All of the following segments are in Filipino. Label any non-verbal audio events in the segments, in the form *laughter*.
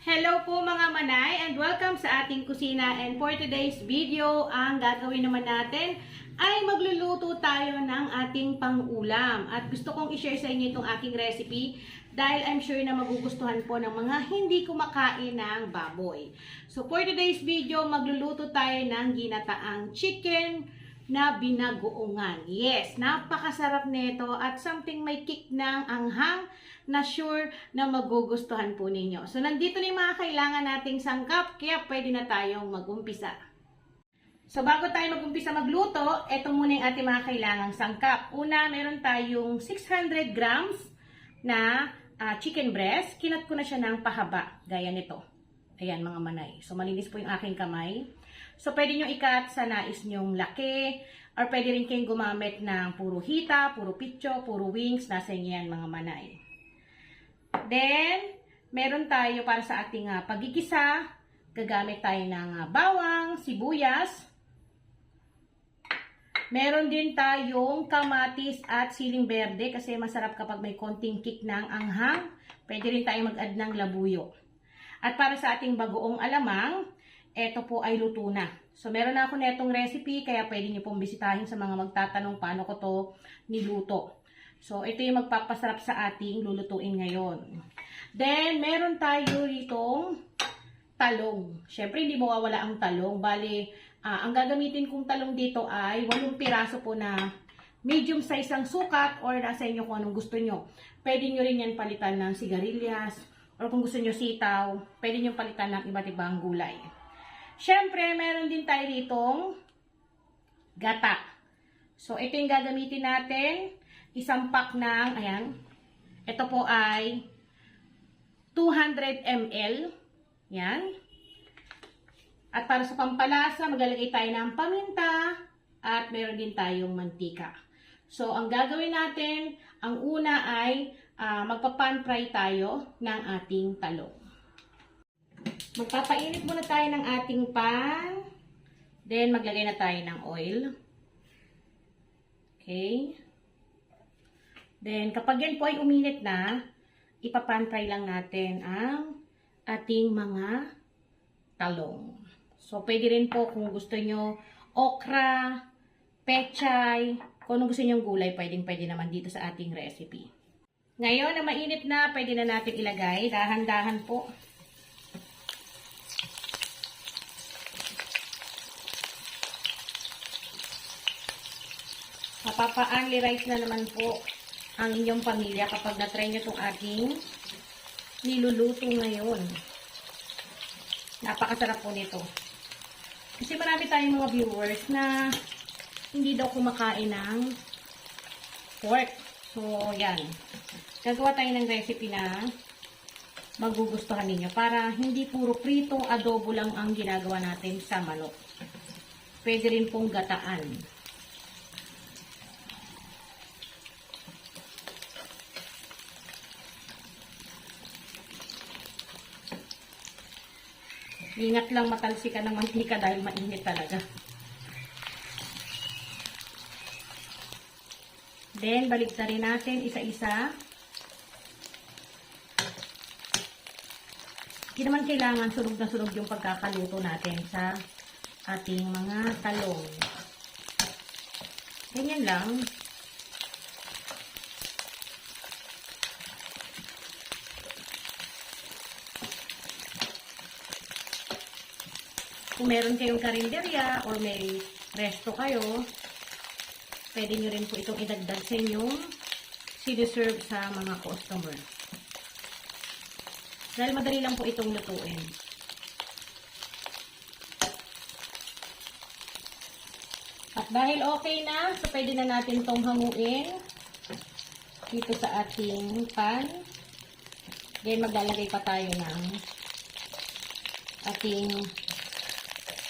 Hello po mga manay and welcome sa ating kusina and for today's video, ang gagawin naman natin ay magluluto tayo ng ating pang-ulam at gusto kong i-share sa inyo itong aking recipe dahil I'm sure na magugustuhan po ng mga hindi kumakain ng baboy. So for today's video, magluluto tayo ng ginataang chicken na binagoongan. Yes, napakasarap nito at something may kick ng anghang na sure na magugustuhan po ninyo. So, nandito na yung mga kailangan nating sangkap, kaya pwede na tayong magumpisa. So, bago tayo magumpisa magluto, eto muna yung ating mga kailangang sangkap. Una, meron tayong 600 grams na ah, chicken breast. Kinat ko na siya ng pahaba, gaya nito. Ayan, mga manay. So, malinis po yung aking kamay. So, pwede nyo ikat sa nais nyong laki, or pwede rin kayong gumamit ng puro hita, puro pitcho, puro wings, nasa yan, mga manay. Then, meron tayo para sa ating ah, pagigisa. Gagamit tayo ng ah, bawang, sibuyas. Meron din tayong kamatis at siling berde kasi masarap kapag may konting kick ng anghang. Pwede rin tayo mag-add ng labuyo. At para sa ating bagoong alamang, eto po ay luto na. So, meron na ako netong recipe, kaya pwede nyo pong bisitahin sa mga magtatanong paano ko to niluto. So, ito yung magpapasarap sa ating lulutuin ngayon. Then, meron tayo ditong talong. Siyempre, hindi mawawala ang talong. Bali, ah, ang gagamitin kong talong dito ay walong piraso po na medium size ang sukat or nasa inyo kung anong gusto nyo. Pwede nyo rin yan palitan ng sigarilyas or kung gusto nyo sitaw, pwede nyo palitan ng iba't ibang gulay. Siyempre, meron din tayo ditong gata. So, ito yung gagamitin natin. Isang pack ng, ayan, ito po ay 200 ml. Yan. At para sa pampalasa, maglalagay tayo ng paminta at meron din tayong mantika. So, ang gagawin natin, ang una ay ah, magpa-pan fry tayo ng ating talong. Magpapainit muna tayo ng ating pan. Then, maglagay na tayo ng oil. Okay. Then, kapag yan po ay uminit na, ipapan fry lang natin ang ating mga talong. So, pwede rin po kung gusto nyo okra, pechay, kung ano gusto nyo gulay, pwedeng pwede naman dito sa ating recipe. Ngayon na mainit na, pwede na natin ilagay. Dahan-dahan po. Mapapa-only rice na naman po ang inyong pamilya kapag na-try nyo itong ating niluluto ngayon. Napakasarap po nito. Kasi marami tayong mga viewers na hindi daw kumakain ng pork. So, yan. Gagawa tayo ng recipe na magugustuhan ninyo para hindi puro prito, adobo lang ang ginagawa natin sa manok. Pwede rin pong gataan. Ingat lang matalsikan ng mantika *laughs* dahil mainit talaga. Then, balik na natin isa-isa. Hindi naman kailangan sunog na sunog yung pagkakaluto natin sa ating mga talong. Ganyan lang. Kung meron kayong karinderya or may resto kayo, pwede nyo rin po itong idagdag sa inyong siniserve sa mga customer. Dahil madali lang po itong lutuin. At dahil okay na, so pwede na natin itong hanguin dito sa ating pan. Then maglalagay pa tayo ng ating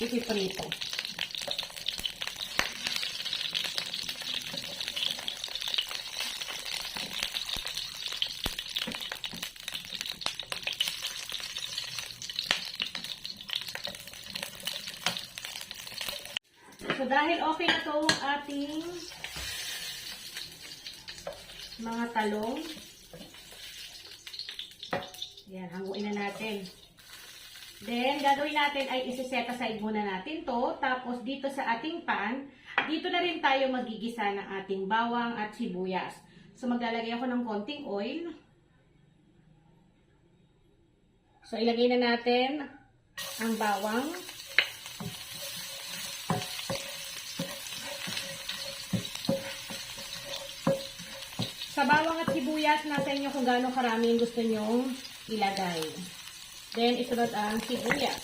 ipiprito. Dahil okay na to ating mga talong, yan, hanguin na natin. Then, gagawin natin ay isi-set aside muna natin to. Tapos, dito sa ating pan, dito na rin tayo magigisa ng ating bawang at sibuyas. So, maglalagay ako ng konting oil. So, ilagay na natin ang bawang. Sa bawang at sibuyas, nasa inyo kung gaano karami yung gusto nyong ilagay. Then, isunod ang sibuyas.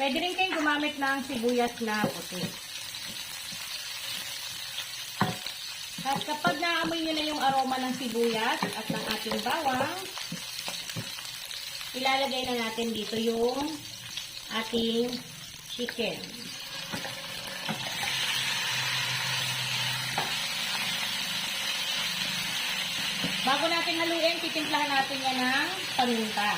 Pwede rin kayong gumamit ng sibuyas na puti. At kapag naamoy nyo na yung aroma ng sibuyas at ng ating bawang, ilalagay na natin dito yung ating chicken. Bago natin haluin, titimplahan natin yan ng paminta.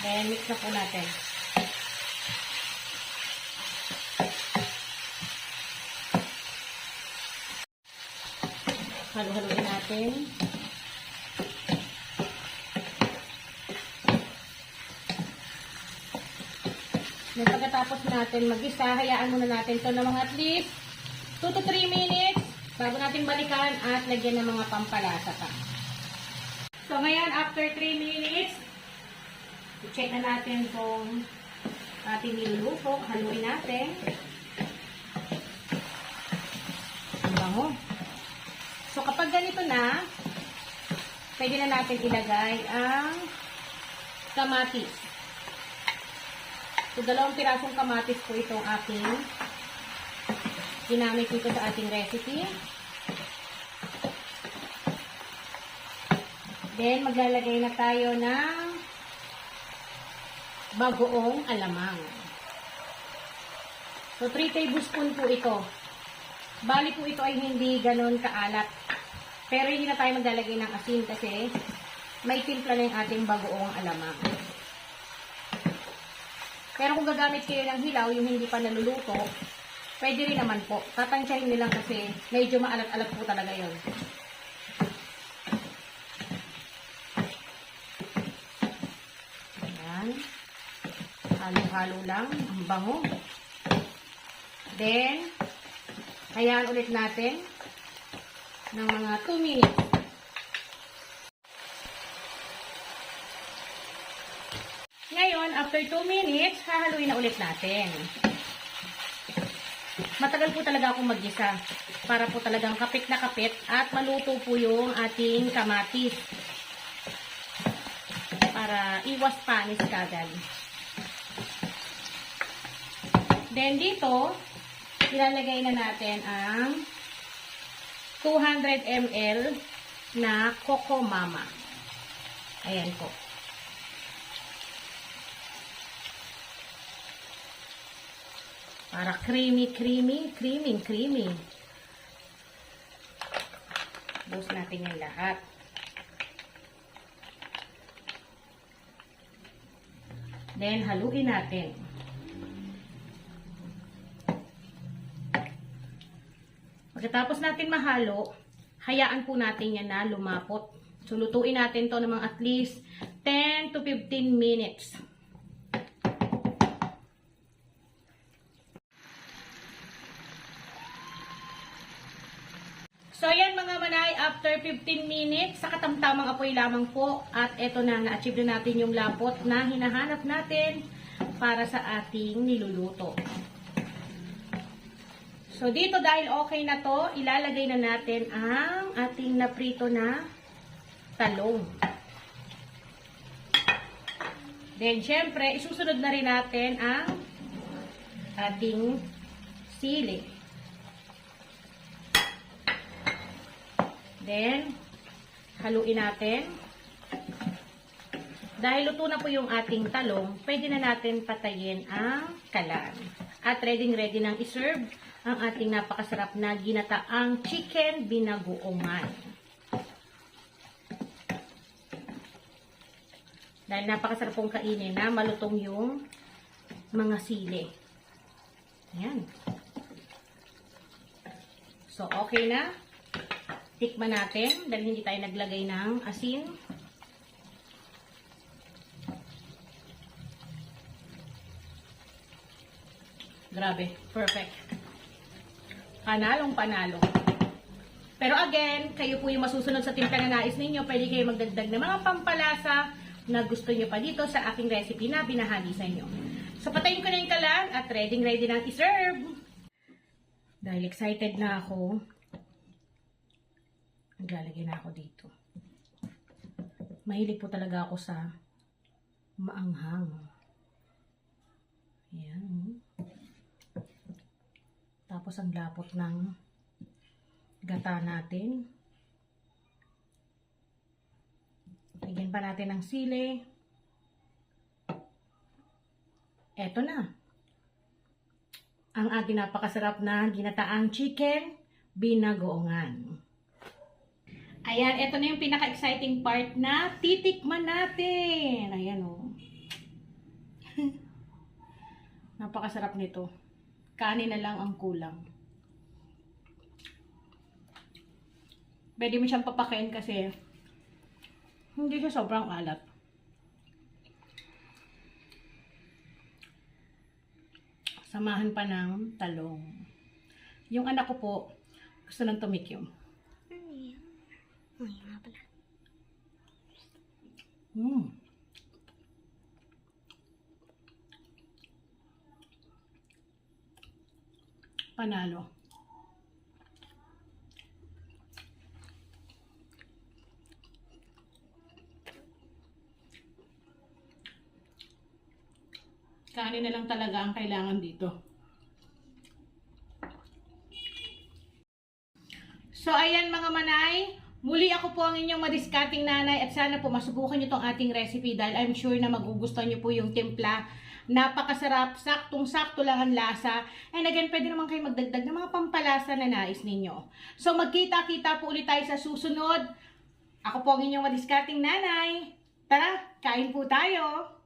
Then, mix na po natin. Halo-haloin natin. Then, pagkatapos natin mag-isa, hayaan muna natin to ng mga at least 2 to 3 minutes bago natin balikan at lagyan ng mga pampalasa pa. So, ngayon, after 3 minutes, i-check na natin kung ating niluluto. Haluin natin. Ang bango. So, kapag ganito na, pwede na natin ilagay ang kamatis. So, dalawang pirasong kamatis po itong ating ginamit dito sa ating recipe. Then, maglalagay na tayo ng bagoong alamang. So, 3 tablespoon po ito. Bali po ito ay hindi ganon kaalat. Pero hindi na tayo maglalagay ng asin kasi may timpla na yung ating bagoong alamang. Pero kung gagamit kayo ng hilaw, yung hindi pa naluluto, pwede rin naman po. Tatansyahin nilang kasi medyo maalat-alat po talaga yun. Ayan. Halo-halo lang. Ang bango. Then, hayaan ulit natin ng mga 2 minutes. Ngayon, after 2 minutes, hahaluin na ulit natin. Matagal po talaga akong mag-isa para po talagang kapit na kapit at maluto po yung ating kamatis para iwas panis kagad. Then dito, ilalagay na natin ang 200 ml na Coco Mama. Ayan po. Para creamy, creamy, creamy, creamy. Bus natin yung lahat. Then, haluin natin. Pagkatapos natin mahalo, hayaan po natin yan na lumapot. So, lutuin natin to ng mga at least 10 to 15 minutes. So, yan mga manay, after 15 minutes, sa katamtamang apoy lamang po. At eto na, na-achieve na natin yung lapot na hinahanap natin para sa ating niluluto. So, dito dahil okay na to, ilalagay na natin ang ating naprito na talong. Then, syempre, isusunod na rin natin ang ating sili. Then, haluin natin. Dahil luto na po yung ating talong, pwede na natin patayin ang kalan. At ready-ready nang iserve ang ating napakasarap na ginataang chicken binagoongan. Dahil napakasarap pong kainin na malutong yung mga sili. Ayan. So, okay na. Tikman natin dahil hindi tayo naglagay ng asin. Grabe, perfect. Panalong panalo. Pero again, kayo po yung masusunod sa timpla na nais ninyo. Pwede kayo magdagdag ng mga pampalasa na gusto nyo pa dito sa aking recipe na binahagi sa inyo. So, patayin ko na yung kalan at ready ready na i-serve. Dahil excited na ako, naglalagay na ako dito. Mahilig po talaga ako sa maanghang. Ayan. Tapos ang lapot ng gata natin. Lagyan pa natin ng sili. Eto na. Ang ating napakasarap na ginataang chicken binagoongan. Ayan, eto na yung pinaka-exciting part na titikman natin. Ayan o. *laughs* Napakasarap nito. Kanin na lang ang kulang. Pwede mo siyang papakain kasi hindi siya sobrang alat. Samahan pa ng talong. Yung anak ko po, gusto ng tumikyom. Nga pala. Mm. Panalo. Kanin na lang talaga ang kailangan dito. So, ayan mga manay. Muli ako po ang inyong madiskating nanay at sana po masubukan nyo tong ating recipe dahil I'm sure na magugustuhan nyo po yung timpla. Napakasarap, saktong-sakto lang ang lasa. And again, pwede naman kayo magdagdag ng mga pampalasa na nais ninyo. So, magkita-kita po ulit tayo sa susunod. Ako po ang inyong madiskating nanay. Tara, kain po tayo!